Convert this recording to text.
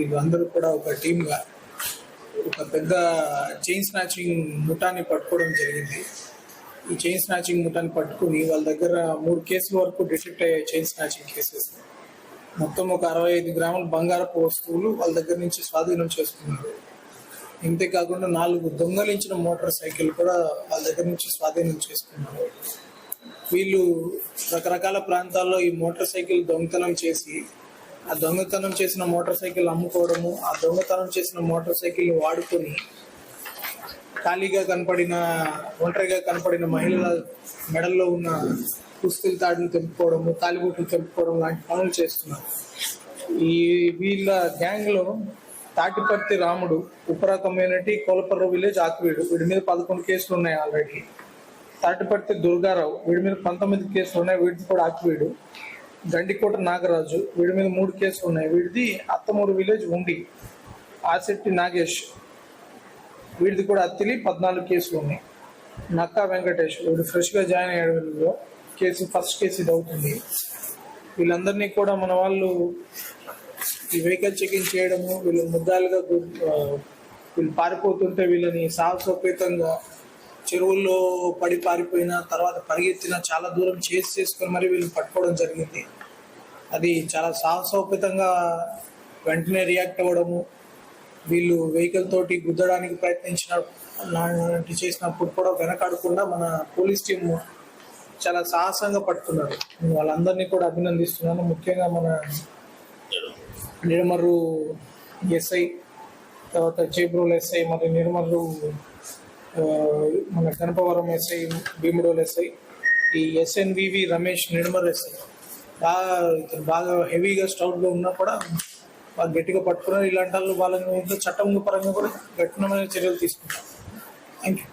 వీళ్ళందరూ కూడా ఒక టీమ్గా ఒక పెద్ద చైన్ స్నాచింగ్ ముఠాన్ని పట్టుకోవడం జరిగింది. ఈ చైన్ స్నాచింగ్ ముఠాన్ని పట్టుకుని వాళ్ళ దగ్గర మూడు కేసుల వరకు డిటెక్ట్ అయ్యాయి చైన్ స్నాచింగ్ కేసెస్. మొత్తం ఒక అరవై ఐదు గ్రాముల బంగారపు వస్తువులు వాళ్ళ దగ్గర నుంచి స్వాధీనం చేసుకున్నారు. ఇంతేకాకుండా నాలుగు దొంగలించిన మోటార్ సైకిల్ కూడా వాళ్ళ దగ్గర నుంచి స్వాధీనం చేసుకున్నారు. వీళ్ళు రకరకాల ప్రాంతాల్లో ఈ మోటార్ సైకిల్ దొంగతనం చేసి ఆ దొంగతనం చేసిన మోటార్ సైకిల్ అమ్ముకోవడము ఆ దొంగతనం చేసిన మోటార్ సైకిల్ వాడుకొని ఖాళీగా కనపడిన ఒంటరిగా కనపడిన మహిళల మెడల్లో ఉన్న పుస్తల తాడులు తెంపుకోవడము తాలిబొట్లు తెంపుకోవడం లాంటి పనులు చేస్తున్నారు. ఈ వీళ్ళ గ్యాంగ్లో తాటిపర్తి రాముడు ఉపరా కమ్యూనిటీ కోలపర్రు విలేజ్ ఆకువీడు వీడి మీద పదకొండు కేసులు ఉన్నాయి ఆల్రెడీ. తాటిపర్తి దుర్గారావు వీడి మీద పంతొమ్మిది కేసులు ఉన్నాయి వీడిది కూడా ఆకువీడు గండికోట నాగరాజు వీడి మీద మూడు కేసులు ఉన్నాయి. వీడిది అత్తమూరు విలేజ్ ఉండి ఆశెట్టి నాగేష్. వీడిది కూడా అత్తిలి పద్నాలుగు కేసులు ఉన్నాయి. నక్కా వెంకటేష్ వీడు ఫ్రెష్గా జాయిన్ అయ్యాడు వీళ్ళలో. కేసు ఫస్ట్ కేసు ఇది అవుతుంది. వీళ్ళందరినీ కూడా మన వాళ్ళు ఈ వెహికల్ చెకింగ్ చేయడము వీళ్ళు ముద్దాలుగా వీళ్ళు పారిపోతుంటే వీళ్ళని సాహసోపేతంగా చెరువుల్లో పడి పారిపోయిన తర్వాత పరిగెత్తిన చాలా దూరం చేసి చేసుకొని మరి వీళ్ళని పట్టుకోవడం జరిగింది. అది చాలా సాహసోపేతంగా వెంటనే రియాక్ట్ అవ్వడము వీళ్ళు వెహికల్ తోటి గుద్దడానికి ప్రయత్నించిన చేసినప్పుడు కూడా వెనకాడకుండా మన పోలీస్ టీం చాలా సాహసంగా పట్టుకున్నారు నేను వాళ్ళందరినీ కూడా అభినందిస్తున్నాను. ముఖ్యంగా మన నిర్మరు ఎస్ఐ తర్వాత చేబ్రోల్ ఎస్ఐ మరి నిర్మలు మన గణపవరం ఎస్ఐ భీముడోల్ ఎస్ఐ ఈ ఎస్ఎన్వివి రమేష్ నిర్మల్ ఎస్ఐ. బాగా ఇతను బాగా హెవీగా స్టౌట్గా ఉన్నా కూడా బాగా గట్టిగా పట్టుకున్నారు. ఇలాంటి వాళ్ళు వాళ్ళని చట్టం పరంగా కూడా కఠినమైన చర్యలు తీసుకుంటారు. Thank you